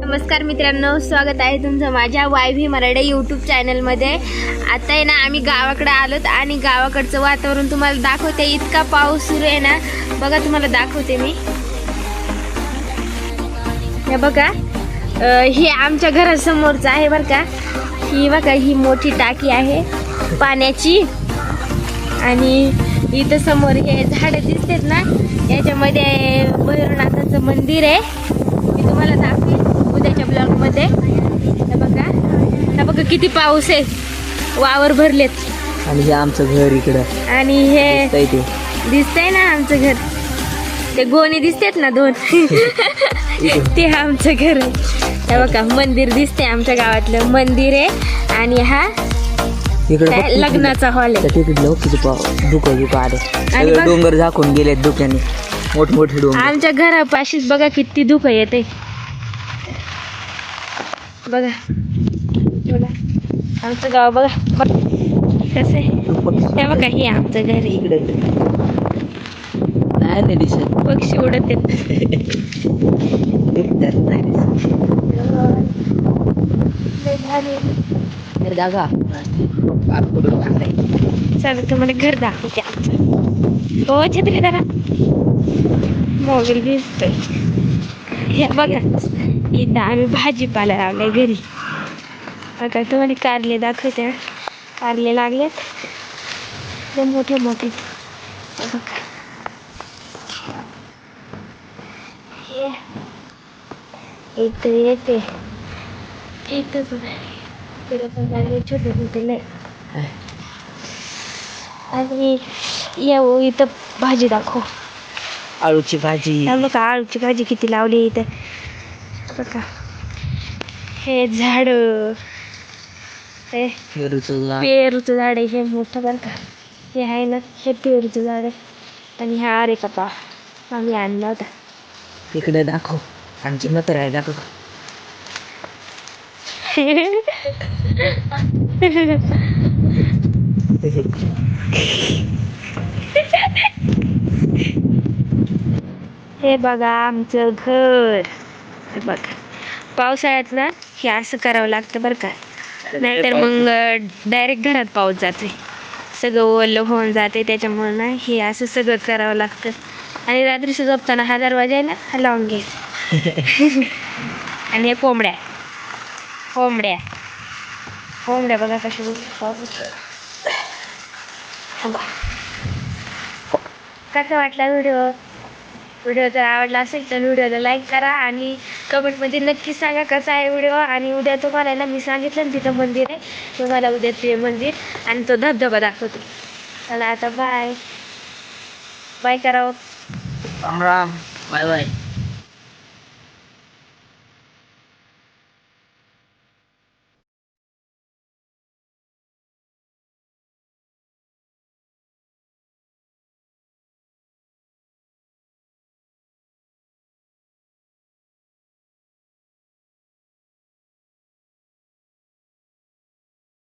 नमस्कार मित्रांनो स्वागत आहे तुमचं माझ्या वाय व्ही मराठे यूट्यूब चॅनलमध्ये आता आहे ना आम्ही गावाकडे आलोत आणि गावाकडचं वातावरण तुम्हाला दाखवते. इतका पाऊस सुरू आहे ना बघा तुम्हाला दाखवते मी. हे बघा हे आमच्या घरासमोरचं आहे बरं का. ही बघा ही मोठी टाकी आहे. पाण्याची. आणि इथं समोर हे झाडं दिसतात ना याच्यामध्ये भैरवनाथाचं मंदिर आहे. मी तुम्हाला दाखवेन उद्याच्या ब्लॉगमध्ये बघा हे बघा. किती पाऊस आहे. वावर भरलेत. आणि हे आमचं घर इकडं. आणि हे दिसतंय दिसतंय ना आमचं घर. ते गोणी दिसतात ना दोन. ते आमचं घर आहे. बघा मंदिर दिसते आमच्या गावातलं. मंदिर आहे. आणि हा इकडे लग्नाचा हॉल आहे. तिकडलं किती पाव धुकं धुकं आले सगळे बघ- डोंगर झाकून गेलेत धुक्याने मोठमोठे डोंगर. आमच्या घरापाशीच बघा किती धुकं येते. बघा. बघा आमचं गाव बघा. बघ. कसं आहे? हे बघा हे आमचं घर आहे. इकडे. नाही नाही दिसत. पक्षी उडत येत नाही दिसत. पाक पडून टाकलाय. चला तुम्हाला घर दाखवते आमचं. हो छत्री दादा मोबाईल दिसतोय हे बघा इथं आम्ही भाजीपाला लावलाय घरी. बघा तुम्हाला कारले दाखवते कारले लागलेत. ते मोठे मोठे. हे बघा. हे. इथं येते. इथं लागले छोटे छोटे लय आणि येऊ इथं भाजी दाखव आळूची भाजी बघा आळूची भाजी किती लावली इथं बघा हे झाड हे पेरूचं झाड. हे मोठं बरं का हे आहे ना हे पेरूचं झाड आहे आणि हा अरे का आम्ही आणला होता इकडे दाखव आणखी मग आहे दाखव हे बघा आमचं घर. हे बघा. पावसाळ्यात ना हे असं करावं लागतं बरं का. नाहीतर मग डायरेक्ट घरात पाऊस जाते सगळं ओलं होऊन जाते त्याच्यामुळं ना हे असं सगळं करावं लागतं. आणि रात्रीचं झोपताना हा दरवाजा आहे ना हा लावून घ्यायचा. आणि हे कोंबड्या. कोंबड्या कोंबड्या बघा कशा पाऊस कसा वाटला व्हिडिओ व्हिडिओ जर आवडला असेल तर व्हिडिओला लाईक करा आणि कमेंटमध्ये नक्की सांगा कसा आहे व्हिडिओ आणि उद्या तुम्हाला ना मी सांगितलं ना तिथं मंदिर आहे तुम्हाला उद्या ते मंदिर आणि तो धबधबा दाखवतो चला आता बाय बाय करावं राम राम बाय बाय